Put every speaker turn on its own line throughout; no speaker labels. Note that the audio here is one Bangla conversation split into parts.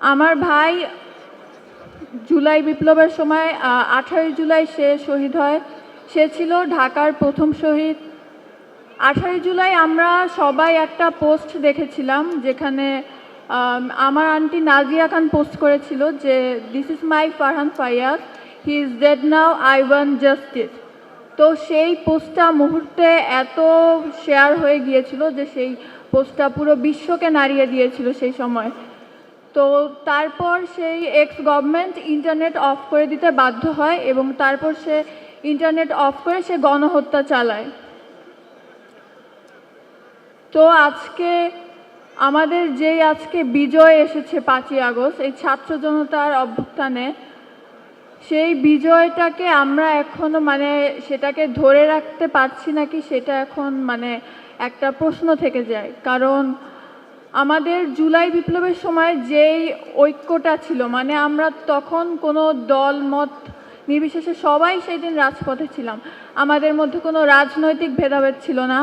আমার ভাই জুলাই বিপ্লবের সময় আঠারোই জুলাই সে শহীদ হয়। সে ছিল ঢাকার প্রথম শহীদ। আঠারোই জুলাই আমরা সবাই একটা পোস্ট দেখেছিলাম যেখানে আমার আন্টি নাজিয়া খান পোস্ট করেছিল যে this is my Farhan Faiyaz he is dead now I want justice তো সেই পোস্টটা মুহূর্তে এত শেয়ার হয়ে গিয়েছিল যে, সেই পোস্টটা পুরো বিশ্বকে নাড়িয়ে দিয়েছিল সেই সময়। তো তারপর সেই এক্স গভর্নমেন্ট ইন্টারনেট অফ করে দিতে বাধ্য হয় এবং তারপর সে ইন্টারনেট অফ করে সে গণহত্যা চালায়। তো আজকে আমাদের যেই আজকে বিজয় এসেছে পাঁচই আগস্ট, এই ছাত্র জনতার অভ্যুত্থানে, সেই বিজয়টাকে আমরা এখনও মানে সেটাকে ধরে রাখতে পারছি নাকি সেটা এখন মানে একটা প্রশ্ন থেকে যায়। কারণ আমাদের জুলাই বিপ্লবের সময় যেই ঐক্যটা ছিল মানে আমরা তখন কোনো দল, মত নির্বিশেষে সবাই সেই দিন রাজপথে ছিলাম। আমাদের মধ্যে কোনো রাজনৈতিক ভেদাভেদ ছিল না,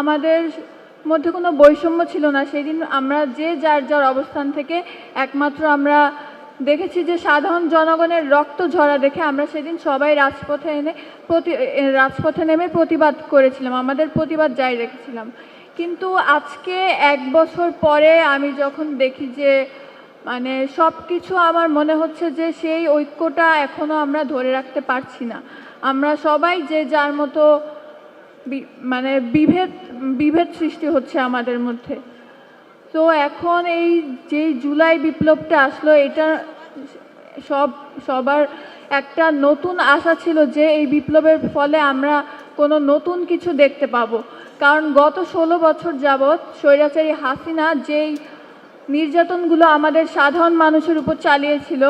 আমাদের মধ্যে কোনো বৈষম্য ছিল না। সেই দিন আমরা যে যার যার অবস্থান থেকে একমাত্র আমরা দেখেছি যে সাধারণ জনগণের রক্ত ঝরা দেখে আমরা সেদিন সবাই রাজপথে এনে প্রতি রাজপথে নেমে প্রতিবাদ করেছিলাম, আমাদের প্রতিবাদ জারি রেখেছিলাম। কিন্তু আজকে এক বছর পরে আমি যখন দেখি যে মানে সব কিছু আমার মনে হচ্ছে যে, সেই ঐক্যটা এখনও আমরা ধরে রাখতে পারছি না। আমরা সবাই যে যার মতো মানে বিভেদ বিভেদ সৃষ্টি হচ্ছে আমাদের মধ্যে। তো এখন এই যেই জুলাই বিপ্লবটা আসলো, এটা সব, সবার একটা নতুন আশা ছিল যে, এই বিপ্লবের ফলে আমরা কোনো নতুন কিছু দেখতে পাবো। কারণ গত ষোলো বছর যাবৎ স্বৈরাচারী হাসিনা যেই নির্যাতনগুলো আমাদের সাধারণ মানুষের উপর চালিয়েছিল,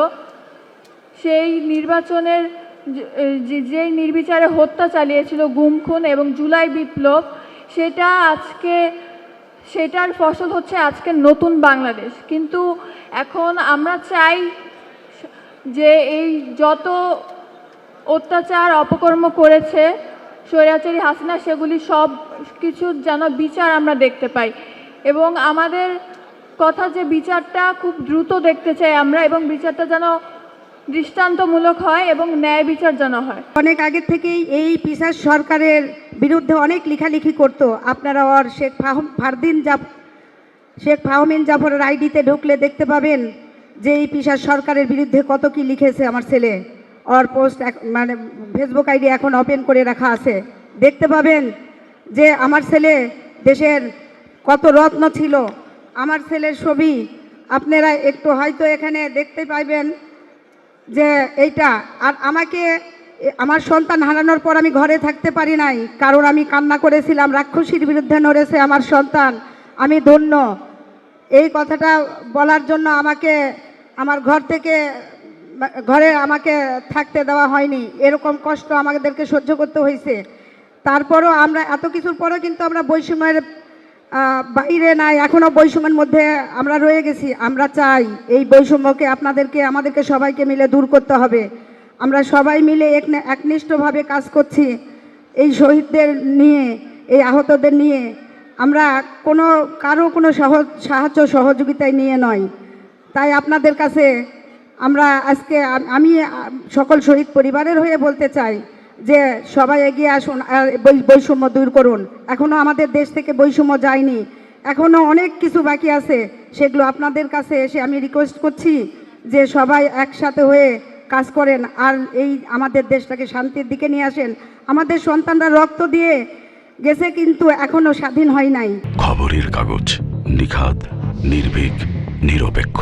সেই নির্বাচনের যেই নির্বিচারে হত্যা চালিয়েছিল গুমখুন এবং জুলাই বিপ্লব, সেটা আজকে, সেটার ফসল হচ্ছে আজকে নতুন বাংলাদেশ। কিন্তু এখন আমরা চাই যে এই যত অত্যাচার, অপকর্ম করেছে স্বৈরাচারী হাসিনা, সেগুলি সব কিছু যেন বিচার আমরা দেখতে পাই। এবং আমাদের কথা যে বিচারটা খুব দ্রুত দেখতে চাই আমরা এবং বিচারটা যেন দৃষ্টান্তমূলক হয় এবং ন্যায় বিচার যেন হয়।
অনেক আগে থেকেই এই পিসার সরকারের বিরুদ্ধে অনেক লেখালেখি করতো। আপনারা ওর শেখ ফাহম ফারদিন জাফ শেখ ফাহমিন জাফরের আইডিতে ঢুকলে দেখতে পাবেন যে এই পিসার সরকারের বিরুদ্ধে কত কি লিখেছে আমার ছেলে। ওর পোস্ট মানে ফেসবুক আইডি এখন ওপেন করে রাখা আছে। দেখতে পাবেন যে আমার ছেলে দেশের কত রত্ন ছিল। আমার ছেলের ছবি আপনারা একটু হয়তো এখানে দেখতে পাইবেন যে এইটা। আর আমাকে আমার সন্তান হারানোর পর আমি ঘরে থাকতে পারি নাই। কারণ আমি কান্না করেছিলাম, রাক্ষসীর বিরুদ্ধে নড়েছে আমার সন্তান। আমি ধন্য। এই কথাটা বলার জন্য আমাকে, আমার ঘর থেকে ঘরে আমাকে থাকতে দেওয়া হয়নি। এরকম কষ্ট আমাদেরকে সহ্য করতে হয়েছে। তারপরও আমরা এত কিছুর পরও কিন্তু আমরা বৈষম্যের বাইরে নাই। এখনও বৈষম্যের মধ্যে আমরা রয়ে গেছি। আমরা চাই এই বৈষম্যকে আপনাদেরকে, আমাদেরকে সবাইকে মিলে দূর করতে হবে। আমরা সবাই মিলে এক একনিষ্ঠভাবে কাজ করছি এই শহীদদের নিয়ে, এই আহতদের নিয়ে। আমরা কোনো, কারও কোনো সহজ সাহায্য সহযোগিতায় নিয়ে নয়। তাই আপনাদের কাছে আমরা আজকে আমি সকল শহীদ পরিবারের হয়ে বলতে চাই যে সবাই এগিয়ে আসুন বৈষম্য দূর করুন। এখনও আমাদের দেশ থেকে বৈষম্য যায়নি। এখনও অনেক কিছু বাকি আছে, সেগুলো আপনাদের কাছে এসে আমি রিকোয়েস্ট করছি যে সবাই একসাথে হয়ে কাজ করেন আর এই আমাদের দেশটাকে শান্তির দিকে নিয়ে আসেন। আমাদের সন্তানরা রক্ত দিয়ে গেছে কিন্তু এখনও স্বাধীন হয় নাই।
খবরের কাগজ নিখাদ, নির্ভীক, নিরপেক্ষ।